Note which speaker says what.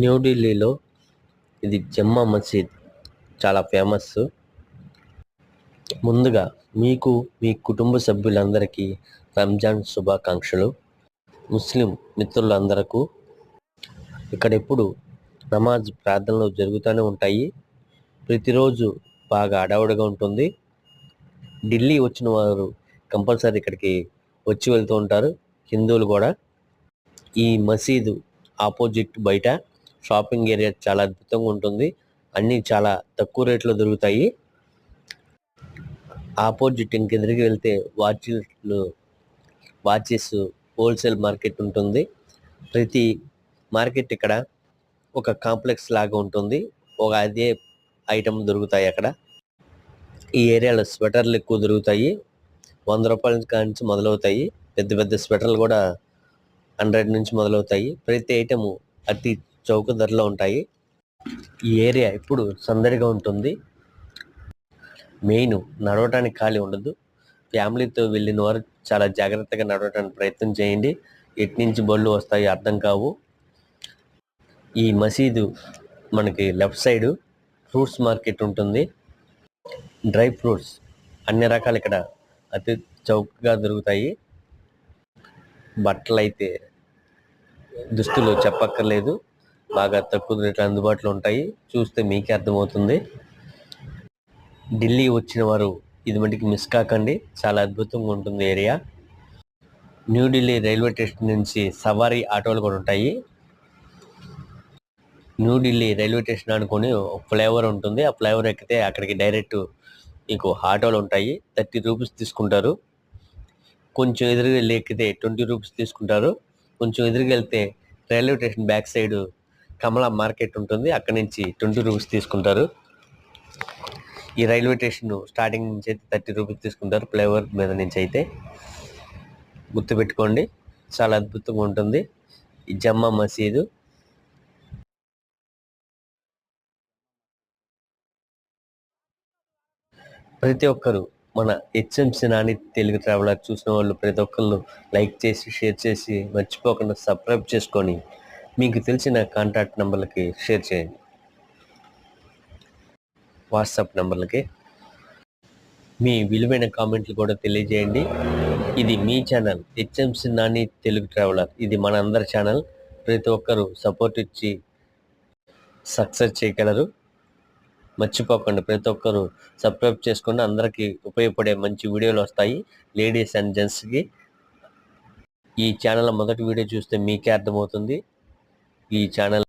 Speaker 1: న్యూఢిల్లీలో ఇది జమ్మా మసీద్ చాలా ఫేమస్. ముందుగా మీకు మీ కుటుంబ సభ్యులందరికీ రంజాన్ శుభాకాంక్షలు. ముస్లిం మిత్రులందరకు ఇక్కడ ఎప్పుడు నమాజ్ ప్రార్థనలు జరుగుతూనే ఉంటాయి. ప్రతిరోజు బాగా అడవుడుగా ఉంటుంది. ఢిల్లీ వచ్చిన వారు కంపల్సరీ ఇక్కడికి వచ్చి వెళ్తూ ఉంటారు. హిందువులు కూడా ఈ మసీదు ఆపోజిట్ బయట షాపింగ్ ఏరియా చాలా అద్భుతంగా ఉంటుంది. అన్నీ చాలా తక్కువ రేట్లో దొరుకుతాయి. ఆపోజిట్ ఇంకెదిరికి వెళ్తే వాచ్లు వాచెస్ హోల్సేల్ మార్కెట్ ఉంటుంది. ప్రతి మార్కెట్ ఇక్కడ ఒక కాంప్లెక్స్ లాగా ఉంటుంది. ఒక అదే ఐటమ్ దొరుకుతాయి అక్కడ. ఈ ఏరియాలో స్వెటర్లు ఎక్కువ దొరుకుతాయి. వంద రూపాయల నుంచి మొదలవుతాయి. పెద్ద పెద్ద స్వెటర్లు కూడా హండ్రెడ్ నుంచి మొదలవుతాయి. ప్రతి ఐటము అతి చౌక ధరలో ఉంటాయి. ఈ ఏరియా ఇప్పుడు సందడిగా ఉంటుంది. మెయిన్ నడవటానికి ఖాళీ ఉండదు. ఫ్యామిలీతో వెళ్ళిన వారు చాలా జాగ్రత్తగా నడవటానికి ప్రయత్నం చేయండి. ఎట్నుంచి బళ్ళు వస్తాయి అర్థం కావు. ఈ మసీదు మనకి లెఫ్ట్ సైడ్ ఫ్రూట్స్ మార్కెట్ ఉంటుంది. డ్రై ఫ్రూట్స్ అన్ని రకాలు ఇక్కడ అతి చౌకగా దొరుకుతాయి. బట్టలు అయితే దుస్తులు చెప్పక్కర్లేదు. బాగా తక్కువ రేట్లు అందుబాటులో ఉంటాయి. చూస్తే మీకే అర్థమవుతుంది. ఢిల్లీ వచ్చిన వారు ఇది మటుకు మిస్ కాకండి. చాలా అద్భుతంగా ఉంటుంది ఏరియా. న్యూఢిల్లీ రైల్వే స్టేషన్ నుంచి సవారీ ఆటోలు కూడా ఉంటాయి. న్యూఢిల్లీ రైల్వే స్టేషన్ అనుకుని ఫ్లైఓవర్ ఉంటుంది. ఆ ఫ్లైఓవర్ ఎక్కితే అక్కడికి డైరెక్ట్ మీకు ఆటోలు ఉంటాయి. థర్టీ రూపీస్ తీసుకుంటారు. కొంచెం ఎదురుగా వెళ్ళి ఎక్కితే ట్వంటీ రూపీస్ తీసుకుంటారు. కొంచెం ఎదురుగా వెళ్తే railway station back side Kamala market ఉంటుంది. అక్కడ నుంచి ట్వంటీ రూపీస్ తీసుకుంటారు. ఈ రైల్వే స్టేషన్ స్టార్టింగ్ నుంచి అయితే థర్టీ రూపీస్ తీసుకుంటారు. ఫ్లేవర్ మీద నుంచి అయితే గుర్తుపెట్టుకోండి చాలా అద్భుతంగా ఉంటుంది. ఈ జమ్మా మసీదు. ప్రతి ఒక్కరు మన హెచ్ఎంసి నాని తెలుగు ట్రావెలర్ చూసిన వాళ్ళు ప్రతి ఒక్కళ్ళు లైక్ చేసి షేర్ చేసి మర్చిపోకుండా సబ్స్క్రైబ్ చేసుకొని మీకు తెలిసిన కాంటాక్ట్ నెంబర్లకి షేర్ చేయండి. వాట్సాప్ నెంబర్లకి మీ విలువైన కామెంట్లు కూడా తెలియజేయండి. ఇది మీ channel HMC Nani Telugu traveller ఇది మన అందరి ఛానల్ ప్రతి ఒక్కరూ సపోర్ట్ ఇచ్చి సక్సెస్ చేయగలరు. మర్చిపోకండి ప్రతి ఒక్కరు సబ్స్క్రైబ్ చేసుకుని అందరికీ ఉపయోగపడే మంచి వీడియోలు వస్తాయి. లేడీస్ అండ్ జెంట్స్కి ఈ ఛానల్ మొదటి వీడియో చూస్తే మీకే అర్థమవుతుంది. ఈ ఛానల్